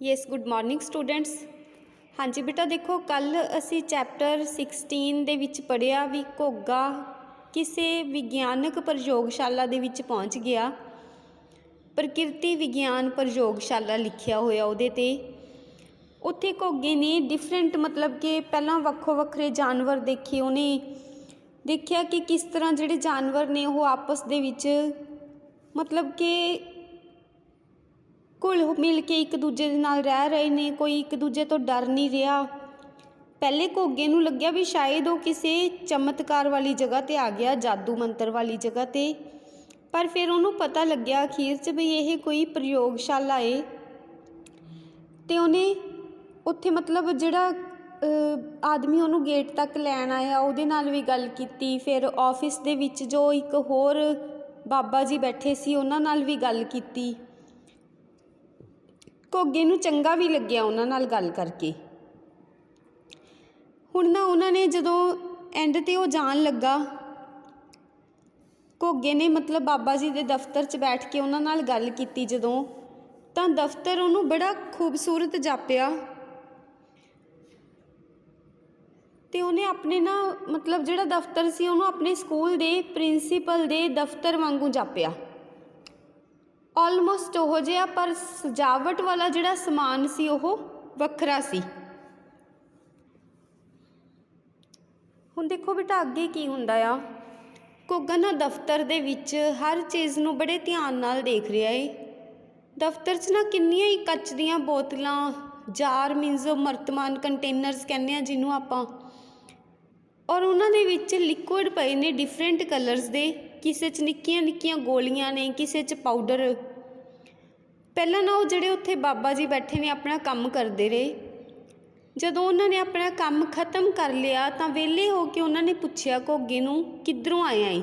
Yes good morning students ਹਾਂਜੀ ਬੇਟਾ, ਦੇਖੋ ਕੱਲ ਅਸੀਂ ਚੈਪਟਰ 16 ਦੇ ਵਿੱਚ ਪੜਿਆ ਵੀ ਘੋਗਾ ਕਿਸੇ ਵਿਗਿਆਨਕ ਪ੍ਰਯੋਗਸ਼ਾਲਾ ਦੇ ਵਿੱਚ ਪਹੁੰਚ ਗਿਆ। ਪ੍ਰਕਿਰਤੀ ਵਿਗਿਆਨ ਪ੍ਰਯੋਗਸ਼ਾਲਾ ਲਿਖਿਆ ਹੋਇਆ ਉਹਦੇ ਤੇ। ਉੱਥੇ ਘੋਗੇ ਨੇ ਡਿਫਰੈਂਟ ਮਤਲਬ ਕਿ ਪਹਿਲਾਂ ਵੱਖੋ ਵੱਖਰੇ ਜਾਨਵਰ ਦੇਖੇ, ਉਹਨੇ ਦੇਖਿਆ ਕਿ ਕਿਸ ਤਰ੍ਹਾਂ ਜਿਹੜੇ ਜਾਨਵਰ ਨੇ ਉਹ ਆਪਸ ਦੇ ਵਿੱਚ ਮਤਲਬ ਕਿ ਘੁਲ ਮਿਲ ਕੇ ਇੱਕ ਦੂਜੇ ਦੇ ਨਾਲ ਰਹਿ ਰਹੇ ਨੇ, ਕੋਈ ਇੱਕ ਦੂਜੇ ਤੋਂ ਡਰ ਨਹੀਂ ਰਿਹਾ। ਪਹਿਲੇ ਘੋਗੇ ਨੂੰ ਲੱਗਿਆ ਵੀ ਸ਼ਾਇਦ ਉਹ ਕਿਸੇ ਚਮਤਕਾਰ ਵਾਲੀ ਜਗ੍ਹਾ ਤੇ ਆ ਗਿਆ, ਜਾਦੂ ਮੰਤਰ ਵਾਲੀ ਜਗ੍ਹਾ ਤੇ। ਪਰ ਫਿਰ ਉਹਨੂੰ ਪਤਾ ਲੱਗਿਆ ਅਖੀਰ 'ਚ ਵੀ ਇਹ ਕੋਈ ਪ੍ਰਯੋਗਸ਼ਾਲਾ ਏ। ਤੇ ਉਹਨੇ ਉੱਥੇ ਮਤਲਬ ਜਿਹੜਾ ਆਦਮੀ ਉਹਨੂੰ ਗੇਟ ਤੱਕ ਲੈਣ ਆਇਆ, ਉਹਦੇ ਨਾਲ ਵੀ ਗੱਲ ਕੀਤੀ। ਫਿਰ ਆਫਿਸ ਦੇ ਵਿੱਚ ਜੋ ਇੱਕ ਹੋਰ ਬਾਬਾ ਜੀ ਬੈਠੇ ਸੀ, ਉਹਨਾਂ ਨਾਲ ਵੀ ਗੱਲ ਕੀਤੀ। ਘੋਗੇ ਨੂੰ ਚੰਗਾ ਵੀ ਲੱਗਿਆ ਉਹਨਾਂ ਨਾਲ ਗੱਲ ਕਰਕੇ। ਹੁਣ ਨਾ ਉਹਨਾਂ ਨੇ ਜਦੋਂ ਐਂਡ ਤੇ ਉਹ ਜਾਣ ਲੱਗਾ, ਘੋਗੇ ਨੇ ਮਤਲਬ ਬਾਬਾ ਜੀ ਦੇ ਦਫ਼ਤਰ 'ਚ ਬੈਠ ਕੇ ਉਹਨਾਂ ਨਾਲ ਗੱਲ ਕੀਤੀ ਜਦੋਂ, ਤਾਂ ਦਫ਼ਤਰ ਉਹਨੂੰ ਬੜਾ ਖੂਬਸੂਰਤ ਜਾਪਿਆ। ਤੇ ਉਹਨੇ ਆਪਣੇ ਨਾ ਮਤਲਬ ਜਿਹੜਾ ਦਫ਼ਤਰ ਸੀ ਉਹਨੂੰ ਆਪਣੇ ਸਕੂਲ ਦੇ ਪ੍ਰਿੰਸੀਪਲ ਦੇ ਦਫ਼ਤਰ ਵਾਂਗੂ ਜਾਪਿਆ। ਆਲਮੋਸਟ ਉਹ ਜਿਹਾ, ਪਰ ਸਜਾਵਟ ਵਾਲਾ ਜਿਹੜਾ ਸਮਾਨ ਸੀ, ਉਹ ਵੱਖਰਾ ਸੀ। ਹੁਣ ਦੇਖੋ ਬੇਟਾ, ਅੱਗੇ ਕੀ ਹੁੰਦਾ ਆ? ਘੋਗਾ ਨਾ ਦਫ਼ਤਰ ਦੇ ਵਿੱਚ ਹਰ ਚੀਜ਼ ਨੂੰ ਬੜੇ ਧਿਆਨ ਨਾਲ ਦੇਖ ਰਿਹਾ ਏ। ਦਫ਼ਤਰ 'ਚ ਨਾ ਕਿੰਨੀਆਂ ਹੀ ਕੱਚ ਦੀਆਂ ਬੋਤਲਾਂ ਜਾਰ ਮੀਨਜ਼ ਮਰਤਮਾਨ ਕੰਟੇਨਰਸ ਕਹਿੰਦੇ ਆ, ਜਿਹਨੂੰ ਆਪਾਂ। ਔਰ ਉਹਨਾਂ ਦੇ ਵਿੱਚ ਲਿਕੁਇਡ ਪਏ ਨੇ ਡਿਫਰੈਂਟ ਕਲਰਸ ਦੇ। ਕਿਸੇ 'ਚ ਨਿੱਕੀਆਂ ਨਿੱਕੀਆਂ ਗੋਲੀਆਂ ਨੇ, ਕਿਸੇ 'ਚ ਪਾਊਡਰ ਪਹਿਲਾਂ ਨਾ ਉਹ ਜਿਹੜੇ ਉੱਥੇ ਬਾਬਾ ਜੀ ਬੈਠੇ ਨੇ, ਆਪਣਾ ਕੰਮ ਕਰਦੇ ਰਹੇ। ਜਦੋਂ ਉਹਨਾਂ ਨੇ ਆਪਣਾ ਕੰਮ ਖਤਮ ਕਰ ਲਿਆ, ਤਾਂ ਵਿਹਲੇ ਹੋ ਕੇ ਉਹਨਾਂ ਨੇ ਪੁੱਛਿਆ, ਘੋਗੇ ਨੂੰ ਕਿੱਧਰੋਂ ਆਇਆ ਏ?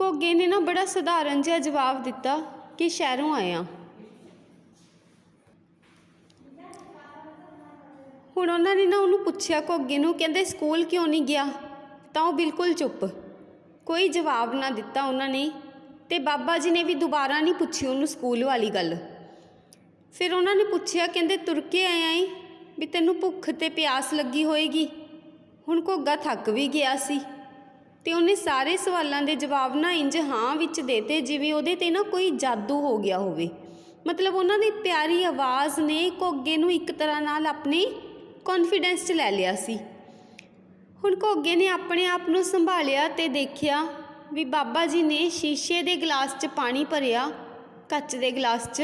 ਘੋਗੇ ਨੇ ਨਾ ਬੜਾ ਸਧਾਰਨ ਜਿਹਾ ਜਵਾਬ ਦਿੱਤਾ ਕਿ ਸ਼ਹਿਰੋਂ ਆਇਆ। ਹੁਣ ਉਹਨਾਂ ਨੇ ਨਾ ਉਹਨੂੰ ਪੁੱਛਿਆ, ਘੋਗੇ ਨੂੰ? ਕਹਿੰਦੇ, ਸਕੂਲ ਕਿਉਂ ਨਹੀਂ ਗਿਆ? ਤਾਂ ਉਹ ਬਿਲਕੁਲ ਚੁੱਪ। ਕੋਈ ਜਵਾਬ ਨਾ ਦਿੱਤਾ ਉਹਨਾਂ ਨੇ ਤੇ ਬਾਬਾ ਜੀ ਨੇ ਵੀ ਦੁਬਾਰਾ ਨਹੀਂ ਪੁੱਛੀ ਉਹਨੂੰ ਸਕੂਲ ਵਾਲੀ ਗੱਲ। ਫਿਰ ਉਹਨਾਂ ਨੇ ਪੁੱਛਿਆ, ਕਹਿੰਦੇ ਤੁਰ ਕੇ ਆਇਆ ਏ ਵੀ ਤੈਨੂੰ ਭੁੱਖ ਤੇ ਪਿਆਸ ਲੱਗੀ ਹੋਏਗੀ। ਹੁਣ ਘੋਗਾ ਥੱਕ ਵੀ ਗਿਆ ਸੀ। ਤੇ ਉਹਨੇ ਸਾਰੇ ਸਵਾਲਾਂ ਦੇ ਜਵਾਬ ਨਾ ਇੰਜ ਹਾਂ ਵਿੱਚ ਦੇਤੇ, ਜਿਵੇਂ ਉਹਦੇ ਤੇ ਨਾ ਕੋਈ ਜਾਦੂ ਹੋ ਗਿਆ ਹੋਵੇ। ਮਤਲਬ ਉਹਨਾਂ ਦੀ ਪਿਆਰੀ ਆਵਾਜ਼ ਨੇ ਘੋਗੇ ਨੂੰ ਇੱਕ ਤਰ੍ਹਾਂ ਨਾਲ ਆਪਣੇ ਕੌਨਫੀਡੈਂਸ 'ਚ ਲੈ ਲਿਆ ਸੀ। ਹੁਣ ਘੋਗੇ ਨੇ ਆਪਣੇ ਆਪ ਨੂੰ ਸੰਭਾਲਿਆ ਤੇ ਦੇਖਿਆ ਵੀ ਬਾਬਾ ਜੀ ਨੇ ਸ਼ੀਸ਼ੇ ਦੇ ਗਲਾਸ 'ਚ ਪਾਣੀ ਭਰਿਆ, ਕੱਚ ਦੇ ਗਲਾਸ 'ਚ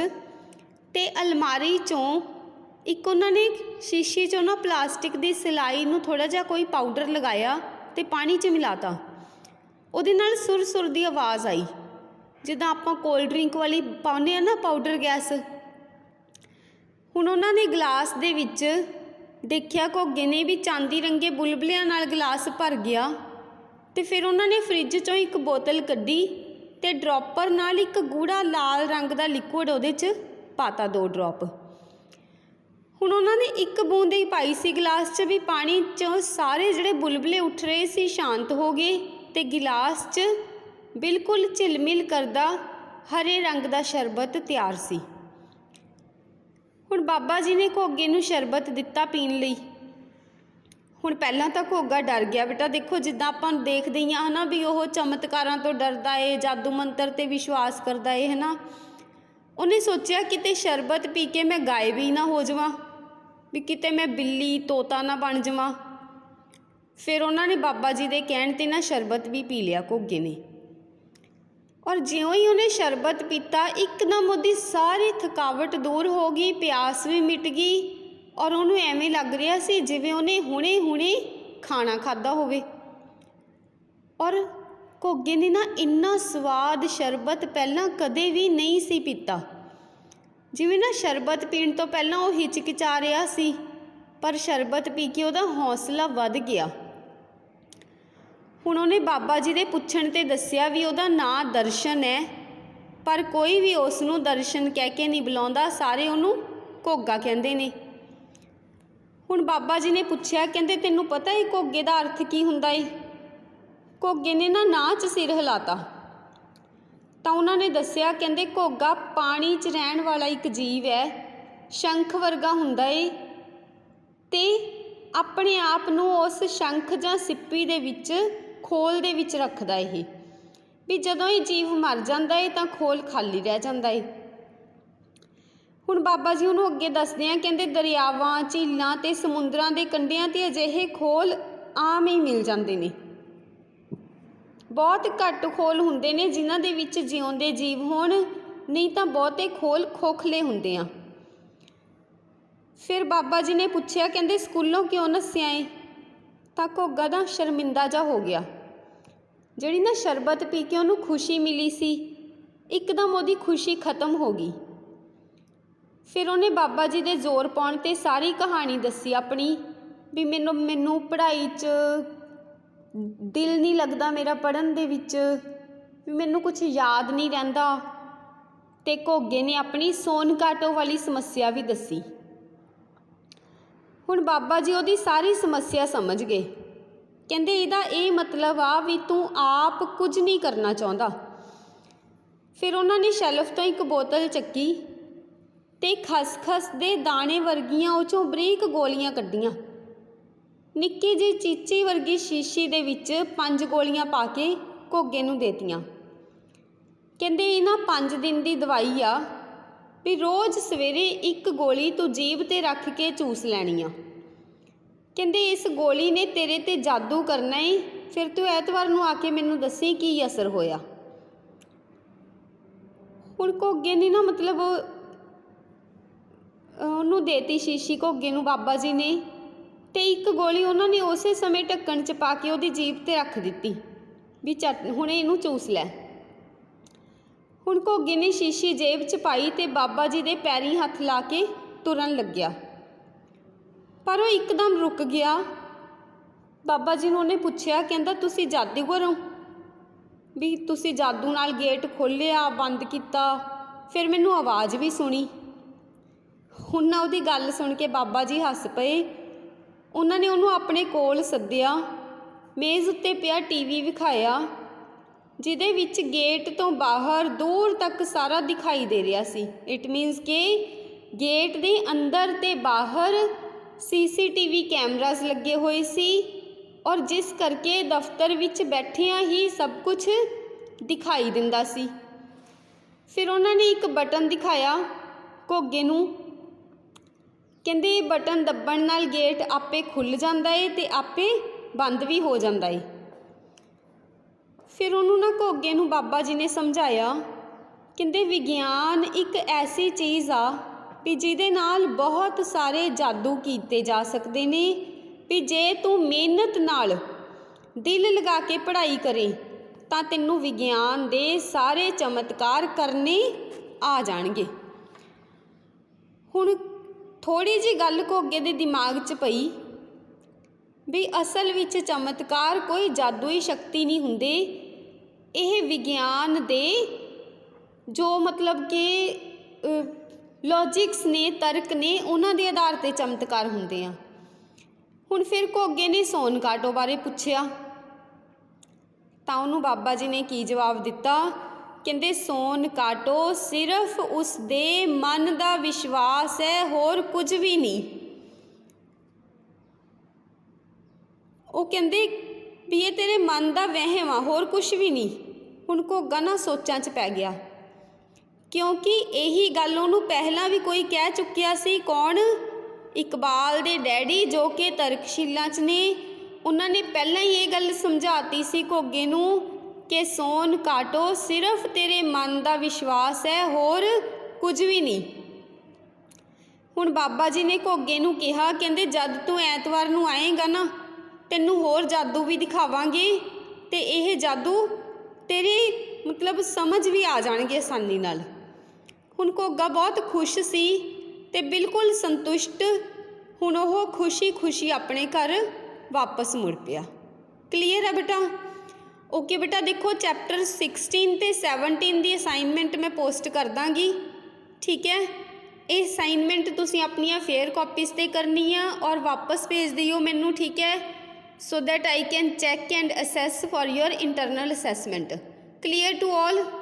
ਤੇ ਅਲਮਾਰੀ 'ਚੋਂ ਇੱਕ ਉਹਨਾਂ ਨੇ ਸ਼ੀਸ਼ੇ 'ਚੋਂ ਨਾ ਪਲਾਸਟਿਕ ਦੀ ਸਿਲਾਈ ਨੂੰ ਥੋੜਾ ਜਿਹਾ ਕੋਈ ਪਾਊਡਰ ਲਗਾਇਆ ਤੇ ਪਾਣੀ 'ਚ ਮਿਲਾਤਾ। ਉਹਦੇ ਨਾਲ ਸੁਰ ਸੁਰ ਦੀ ਆਵਾਜ਼ ਆਈ। ਜਿੱਦਾਂ ਆਪਾਂ ਕੋਲਡ ਡਰਿੰਕ ਵਾਲੀ ਪਾਉਂਦੇ ਆ ਨਾ, ਪਾਊਡਰ ਗੈਸ। ਹੁਣ ਉਹਨਾਂ ਨੇ ਗਲਾਸ ਦੇ ਵਿੱਚ ਦੇਖਿਆ ਘੋਗੇ ਨੇ ਵੀ ਚਾਂਦੀ ਰੰਗੇ ਬੁਲਬਲਿਆਂ ਨਾਲ ਗਲਾਸ ਭਰ ਗਿਆ ਤੇ ਫਿਰ ਉਹਨਾਂ ਨੇ ਫ੍ਰਿਜ 'ਚੋਂ ਇੱਕ ਬੋਤਲ ਕੱਢੀ ਤੇ ਡ੍ਰੌਪਰ ਨਾਲ ਇੱਕ ਗੂੜਾ ਲਾਲ ਰੰਗ ਦਾ ਲਿਕੁਇਡ ਉਹਦੇ 'ਚ ਪਾਤਾ ਦੋ ਡ੍ਰੌਪ। ਹੁਣ ਉਹਨਾਂ ਨੇ ਇੱਕ ਬੂੰਦ ਹੀ ਪਾਈ ਸੀ ਗਲਾਸ 'ਚ ਵੀ ਪਾਣੀ 'ਚੋਂ ਸਾਰੇ ਜਿਹੜੇ ਬੁਲਬਲੇ ਉੱਠ ਰਹੇ ਸੀ ਸ਼ਾਂਤ ਹੋ ਗਏ ਤੇ ਗਿਲਾਸ 'ਚ ਬਿਲਕੁਲ ਝਿਲਮਿਲ ਕਰਦਾ ਹਰੇ ਰੰਗ ਦਾ ਸ਼ਰਬਤ ਤਿਆਰ ਸੀ। ਹੁਣ ਬਾਬਾ ਜੀ ਨੇ ਘੋਗੇ ਨੂੰ ਸ਼ਰਬਤ ਦਿੱਤਾ ਪੀਣ ਲਈ। ਹੁਣ ਪਹਿਲਾਂ ਤਾਂ ਘੋਗਾ ਡਰ ਗਿਆ ਬੇਟਾ। ਦੇਖੋ, ਜਿੱਦਾਂ ਆਪਾਂ ਦੇਖਦੇ ਹੀ ਆ ਹਨਾ ਵੀ ਉਹ ਚਮਤਕਾਰਾਂ ਤੋਂ ਡਰਦਾ ਏ, ਜਾਦੂ ਮੰਤਰ ਤੇ ਵਿਸ਼ਵਾਸ ਕਰਦਾ ਏ, ਹਨਾ। ਉਹਨੇ ਸੋਚਿਆ, ਕਿਤੇ ਸ਼ਰਬਤ ਪੀ ਕੇ ਮੈਂ ਗਾਇਬ ਹੀ ਨਾ ਹੋ ਜਾਵਾਂ, ਵੀ ਕਿਤੇ ਮੈਂ ਬਿੱਲੀ ਤੋਤਾ ਨਾ ਬਣ ਜਾਵਾਂ। ਫਿਰ ਉਹਨਾਂ ਨੇ ਬਾਬਾ ਜੀ ਦੇ ਕਹਿਣ ਤੇ ਨਾ ਸ਼ਰਬਤ ਵੀ ਪੀ ਲਿਆ ਘੋਗੇ ਨੇ। ਔਰ ਜਿਉਂ ਹੀ ਉਹਨੇ ਸ਼ਰਬਤ ਪੀਤਾ, ਇੱਕਦਮ ਉਹਦੀ ਸਾਰੀ ਥਕਾਵਟ ਦੂਰ ਹੋ ਗਈ, ਪਿਆਸ ਵੀ ਮਿਟ ਗਈ ਔਰ ਉਹਨੂੰ ਐਵੇਂ ਲੱਗ ਰਿਹਾ ਸੀ ਜਿਵੇਂ ਉਹਨੇ ਹੁਣੇ-ਹੁਣੇ ਖਾਣਾ ਖਾਦਾ ਹੋਵੇ। ਔਰ ਘੋਗੇ ਨੇ ਨਾ ਇੰਨਾ ਸਵਾਦ ਸ਼ਰਬਤ ਪਹਿਲਾਂ ਕਦੇ ਵੀ ਨਹੀਂ ਸੀ ਪੀਤਾ। ਜਿਵੇਂ ਨਾ ਸ਼ਰਬਤ ਪੀਣ ਤੋਂ ਪਹਿਲਾਂ ਉਹ ਹਿਚਕਿਚਾ ਰਿਹਾ ਸੀ, ਪਰ ਸ਼ਰਬਤ ਪੀ ਕੇ ਉਹਦਾ ਹੌਸਲਾ ਵੱਧ ਗਿਆ। ਹੁਣ ਉਹਨੇ ਬਾਬਾ ਜੀ ਦੇ ਪੁੱਛਣ ਤੇ ਦੱਸਿਆ ਵੀ ਉਹਦਾ ਨਾਂ ਦਰਸ਼ਨ ਹੈ, ਪਰ ਕੋਈ ਵੀ ਉਸ ਨੂੰ ਦਰਸ਼ਨ ਕਹਿ ਕੇ ਨਹੀਂ ਬੁਲਾਉਂਦਾ, ਸਾਰੇ ਉਹਨੂੰ ਘੋਗਾ ਕਹਿੰਦੇ ਨੇ। ਹੁਣ ਬਾਬਾ ਜੀ ਨੇ ਪੁੱਛਿਆ, ਕਹਿੰਦੇ ਤੈਨੂੰ ਪਤਾ ਹੈ ਘੋਗੇ ਦਾ ਅਰਥ ਕੀ ਹੁੰਦਾ ਏ? ਘੋਗੇ ਨੇ ਨਾ ਨਾਚ ਸਿਰ ਹਿਲਾਤਾ। ਤਾਂ ਉਹਨਾਂ ਨੇ ਦੱਸਿਆ, ਕਹਿੰਦੇ ਘੋਗਾ ਪਾਣੀ 'ਚ ਰਹਿਣ ਵਾਲਾ ਇੱਕ ਜੀਵ ਹੈ, ਸ਼ੰਖ ਵਰਗਾ ਹੁੰਦਾ ਏ। ਤੇ ਆਪਣੇ ਆਪ ਨੂੰ ਉਸ ਸ਼ੰਖ ਜਾਂ ਸਿੱਪੀ ਦੇ ਵਿੱਚ ਖੋਲ ਦੇ ਵਿੱਚ ਰੱਖਦਾ ਇਹ। ਵੀ ਜਦੋਂ ਇਹ ਜੀਵ ਮਰ ਜਾਂਦਾ ਏ, ਤਾਂ ਖੋਲ ਖਾਲੀ ਰਹਿ ਜਾਂਦਾ ਏ। ਹੁਣ ਬਾਬਾ ਜੀ ਉਹਨੂੰ ਅੱਗੇ ਦੱਸਦੇ ਆ, ਕਹਿੰਦੇ ਦਰਿਆਵਾਂ, ਝੀਲਾਂ ਤੇ ਸਮੁੰਦਰਾਂ ਦੇ ਕੰਢਿਆਂ ਤੇ ਅਜਿਹੇ ਖੋਲ ਆਮ ਹੀ ਮਿਲ ਜਾਂਦੇ ਨੇ। ਬਹੁਤ ਘੱਟ ਖੋਲ ਹੁੰਦੇ ਨੇ, ਜਿਨ੍ਹਾਂ ਦੇ ਵਿੱਚ ਜਿਉਂਦੇ ਜੀਵ ਹੋਣ, ਨਹੀਂ ਤਾਂ ਬਹੁਤੇ ਖੋਲ ਖੋਖਲੇ ਹੁੰਦੇ ਆ। ਫਿਰ ਬਾਬਾ ਜੀ ਨੇ ਪੁੱਛਿਆ, ਕਹਿੰਦੇ ਸਕੂਲੋਂ ਕਿਉਂ ਨੱਸਿਆ ਏ? ਤਾਂ ਘੋਗਾ ਦਾ ਸ਼ਰਮਿੰਦਾ ਜਾ ਹੋ ਗਿਆ। ਜਿਹੜੀ ਨਾ ਸ਼ਰਬਤ ਪੀ ਕੇ ਉਹਨੂੰ ਖੁਸ਼ੀ ਮਿਲੀ ਸੀ, ਇੱਕਦਮ ਉਹਦੀ ਖੁਸ਼ੀ ਖਤਮ ਹੋ ਗਈ। ਫਿਰ ਉਹਨੇ ਬਾਬਾ ਜੀ ਦੇ ਜ਼ੋਰ ਪਾਉਣ ਤੇ ਸਾਰੀ ਕਹਾਣੀ ਦੱਸੀ ਆਪਣੀ ਵੀ ਮੈਨੂੰ ਮੈਨੂੰ ਪੜ੍ਹਾਈ 'ਚ ਦਿਲ ਨਹੀਂ ਲੱਗਦਾ ਮੇਰਾ ਪੜ੍ਹਨ ਦੇ ਵਿੱਚ, ਵੀ ਮੈਨੂੰ ਕੁਝ ਯਾਦ ਨਹੀਂ ਰਹਿੰਦਾ। ਤੇ ਘੋਗੇ ਨੇ ਆਪਣੀ ਸੋਨ ਕਾਟੋ ਵਾਲੀ ਸਮੱਸਿਆ ਵੀ ਦੱਸੀ। ਹੁਣ ਬਾਬਾ ਜੀ ਉਹਦੀ ਸਾਰੀ ਸਮੱਸਿਆ ਸਮਝ ਗਏ। ਕਹਿੰਦੇ ਇਹਦਾ ਇਹ ਮਤਲਬ ਆ ਵੀ ਤੂੰ ਆਪ ਕੁਝ ਨਹੀਂ ਕਰਨਾ ਚਾਹੁੰਦਾ। ਫਿਰ ਉਹਨਾਂ ਨੇ ਸ਼ੈਲਫ ਤੋਂ ਇੱਕ ਬੋਤਲ ਚੱਕੀ ਤੇ ਖਸਖਸ ਦੇ ਦਾਣੇ ਵਰਗੀਆਂ ਉਹ ਚੋਂ ਬਰੀਕ ਗੋਲੀਆਂ ਕੱਢੀਆਂ। ਨਿੱਕੀ ਜਿਹੀ ਚੀਚੀ ਵਰਗੀ ਸ਼ੀਸ਼ੀ ਦੇ ਵਿੱਚ ਪੰਜ ਗੋਲੀਆਂ ਪਾ ਕੇ ਘੋਗੇ ਨੂੰ ਦੇਤੀਆਂ। ਕਹਿੰਦੇ ਇਹ ਨਾ 5 ਦਿਨ ਦੀ ਦਵਾਈ ਆ ਵੀ ਰੋਜ਼ ਸਵੇਰੇ ਇੱਕ ਗੋਲੀ ਤੂੰ ਜੀਭ ਤੇ ਰੱਖ ਕੇ ਚੂਸ ਲੈਣੀ ਆ। ਕਹਿੰਦੇ ਇਸ ਗੋਲੀ ਨੇ ਤੇਰੇ ਤੇ ਜਾਦੂ ਕਰਨਾ ਏ ਫਿਰ ਤੂੰ ਐਤਵਾਰ ਨੂੰ ਆ ਕੇ ਮੈਨੂੰ ਦੱਸੀ ਕੀ ਅਸਰ ਹੋਇਆ। ਹੁਣ ਘੋਗੇ ਨੇ ਨਾ ਮਤਲਬ ਉਹਨੂੰ ਦੇਤੀ ਸ਼ੀਸ਼ੀ ਘੋਗੇ ਨੂੰ ਬਾਬਾ ਜੀ ਨੇ ਤੇ ਇੱਕ ਗੋਲੀ ਉਹਨਾਂ ਨੇ ਉਸੇ ਸਮੇਂ ਢੱਕਣ 'ਚ ਪਾ ਕੇ ਉਹਦੀ ਜੀਬ ਤੇ ਰੱਖ ਦਿੱਤੀ ਵੀ ਚੱਟ, ਹੁਣ ਇਹਨੂੰ ਚੂਸ ਲੈ। ਹੁਣ ਘੋਗੇ ਨੇ ਸ਼ੀਸ਼ੀ ਜੇਬ 'ਚ ਪਾਈ ਤੇ ਬਾਬਾ ਜੀ ਦੇ ਪੈਰੀਂ ਹੱਥ ਲਾ ਕੇ ਤੁਰਨ ਲੱਗਿਆ। ਪਰ ਉਹ ਇੱਕਦਮ ਰੁਕ ਗਿਆ। ਬਾਬਾ ਜੀ ਨੂੰ ਉਹਨੇ ਪੁੱਛਿਆ, ਕਹਿੰਦਾ, ਤੁਸੀਂ ਜਾਦੂਗਰ ਹੋ? ਵੀ ਤੁਸੀਂ ਜਾਦੂ ਨਾਲ ਗੇਟ ਖੋਲ੍ਹਿਆ, ਬੰਦ ਕੀਤਾ, ਫਿਰ ਮੈਨੂੰ ਆਵਾਜ਼ ਵੀ ਸੁਣੀ। ਹੁਣ ਨਾ ਉਹਦੀ ਗੱਲ ਸੁਣ ਕੇ ਬਾਬਾ ਜੀ ਹੱਸ ਪਏ। ਉਹਨਾਂ ਨੇ ਉਹਨੂੰ ਆਪਣੇ ਕੋਲ ਸੱਦਿਆ। ਮੇਜ਼ ਉੱਤੇ ਪਿਆ, ਟੀਵੀ ਵਿਖਾਇਆ। ਜਿਹਦੇ ਵਿੱਚ ਗੇਟ ਤੋਂ ਬਾਹਰ ਦੂਰ ਤੱਕ ਸਾਰਾ ਦਿਖਾਈ ਦੇ ਰਿਹਾ ਸੀ। ਇਟ ਮੀਨਸ ਕਿ ਗੇਟ ਦੇ ਅੰਦਰ ਤੇ ਬਾਹਰ ਸੀਸੀਟੀਵੀ ਕੈਮਰਾਜ਼ ਲੱਗੇ ਹੋਏ ਸੀ ਔਰ ਜਿਸ ਕਰਕੇ ਦਫ਼ਤਰ ਵਿੱਚ ਬੈਠਿਆਂ ਹੀ ਸਭ ਕੁਝ ਦਿਖਾਈ ਦਿੰਦਾ ਸੀ। ਫਿਰ ਉਹਨਾਂ ਨੇ ਇੱਕ ਬਟਨ ਦਿਖਾਇਆ ਘੋਗੇ ਨੂੰ। ਕਹਿੰਦੇ ਇਹ ਬਟਨ ਦੱਬਣ ਨਾਲ ਗੇਟ ਆਪੇ ਖੁੱਲ ਜਾਂਦਾ ਏ ਤੇ ਆਪੇ ਬੰਦ ਵੀ ਹੋ ਜਾਂਦਾ ਏ। ਫਿਰ ਉਹਨੂੰ ਨਾ ਘੋਗੇ ਨੂੰ ਬਾਬਾ ਜੀ ਨੇ ਸਮਝਾਇਆ। ਕਹਿੰਦੇ, ਵਿਗਿਆਨ ਇੱਕ ਐਸੀ ਚੀਜ਼ ਆ ਵੀ ਜਿਹਦੇ ਨਾਲ ਬਹੁਤ ਸਾਰੇ ਜਾਦੂ ਕੀਤੇ ਜਾ ਸਕਦੇ ਨੇ ਵੀ ਜੇ ਤੂੰ ਮਿਹਨਤ ਨਾਲ ਦਿਲ ਲਗਾ ਕੇ ਪੜ੍ਹਾਈ ਕਰੇ, ਤਾਂ ਤੈਨੂੰ ਵਿਗਿਆਨ ਦੇ ਸਾਰੇ ਚਮਤਕਾਰ ਕਰਨੇ ਆ ਜਾਣਗੇ। ਹੁਣ ਥੋੜੀ ਜੀ ਗੱਲ ਘੋਗੇ ਦੇ ਦਿਮਾਗ 'ਚ ਪਈ ਵੀ ਅਸਲ ਵਿੱਚ ਚਮਤਕਾਰ ਕੋਈ ਜਾਦੂਈ ਸ਼ਕਤੀ ਨਹੀਂ ਹੁੰਦੇ। ਇਹ ਵਿਗਿਆਨ ਦੇ ਜੋ ਮਤਲਬ ਕਿ ਲੋਜਿਕਸ ਨੇ, ਤਰਕ ਨੇ, ਉਹਨਾਂ ਦੇ ਆਧਾਰ ਤੇ ਚਮਤਕਾਰ ਹੁੰਦੇ ਆ। ਹੁਣ ਫਿਰ ਘੋਗੇ ਨੇ ਸੋਨ ਕਾਟੋ ਬਾਰੇ ਪੁੱਛਿਆ। ਤਾਂ ਉਹਨੂੰ ਬਾਬਾ ਜੀ ਨੇ ਕੀ ਜਵਾਬ ਦਿੱਤਾ? ਕਹਿੰਦੇ, ਸੋਨ ਕਾਟੋ ਸਿਰਫ ਉਸ ਦੇ ਮਨ ਦਾ ਵਿਸ਼ਵਾਸ ਹੈ, ਹੋਰ ਕੁਝ ਵੀ ਨਹੀਂ। ਉਹ ਕਹਿੰਦੇ ਵੀ ਇਹ ਤੇਰੇ ਮਨ ਦਾ ਵਹਿਮ ਆ, ਹੋਰ ਕੁਝ ਵੀ ਨਹੀਂ। ਹੁਣ ਘੋਗਾ ਨਾ ਸੋਚਾਂ 'ਚ ਪੈ ਗਿਆ। ਕਿਉਂਕਿ ਇਹੀ ਗੱਲ ਉਹਨੂੰ ਪਹਿਲਾਂ ਵੀ ਕੋਈ ਕਹਿ ਚੁੱਕਿਆ ਸੀ, ਕੌਣ? ਇਕਬਾਲ ਦੇ ਡੈਡੀ ਜੋ ਕਿ ਤਰਕਸ਼ੀਲਾਂ 'ਚ ਨੇ। ਉਹਨਾਂ ਨੇ ਪਹਿਲਾਂ ਹੀ ਇਹ ਗੱਲ ਸਮਝਾਤੀ ਸੀ ਘੋਗੇ ਨੂੰ ਕਿ ਸੋਨ ਕਾਟੋ ਸਿਰਫ ਤੇਰੇ ਮਨ ਦਾ ਵਿਸ਼ਵਾਸ ਹੈ, ਹੋਰ ਕੁਝ ਵੀ ਨਹੀਂ। ਹੁਣ ਬਾਬਾ ਜੀ ਨੇ ਘੋਗੇ ਨੂੰ ਕਿਹਾ, ਕਹਿੰਦੇ ਜਦ ਤੂੰ ਐਤਵਾਰ ਨੂੰ ਆਏਗਾ ਨਾ ਤੈਨੂੰ ਹੋਰ ਜਾਦੂ ਵੀ ਦਿਖਾਵਾਂਗੇ ਤੇ ਇਹ ਜਾਦੂ ਤੇਰੇ ਮਤਲਬ ਸਮਝ ਵੀ ਆ ਜਾਣਗੇ ਆਸਾਨੀ ਨਾਲ। ਹੁਣ ਘੋਗਾ ਬਹੁਤ ਖੁਸ਼ ਸੀ ਤੇ ਬਿਲਕੁਲ ਸੰਤੁਸ਼ਟ। ਹੁਣ ਉਹ ਖੁਸ਼ੀ-ਖੁਸ਼ੀ ਆਪਣੇ ਘਰ ਵਾਪਸ ਮੁੜ ਪਿਆ। ਕਲੀਅਰ ਹੈ ਬੇਟਾ? ਓਕੇ ਬੇਟਾ, ਦੇਖੋ ਚੈਪਟਰ 16 ਤੇ 17 ਦੀ ਅਸਾਈਨਮੈਂਟ ਮੈਂ ਪੋਸਟ ਕਰ ਦਾਂਗੀ। ਠੀਕ ਹੈ? ਇਹ ਅਸਾਈਨਮੈਂਟ ਤੁਸੀਂ ਆਪਣੀਆਂ ਫੇਅਰ ਕਾਪੀਜ਼ ਤੇ ਕਰਨੀ ਆ ਔਰ ਵਾਪਸ ਭੇਜ ਦਿਓ ਮੈਨੂੰ, ਠੀਕ ਹੈ? So that I can check and assess for your internal assessment. Clear to all?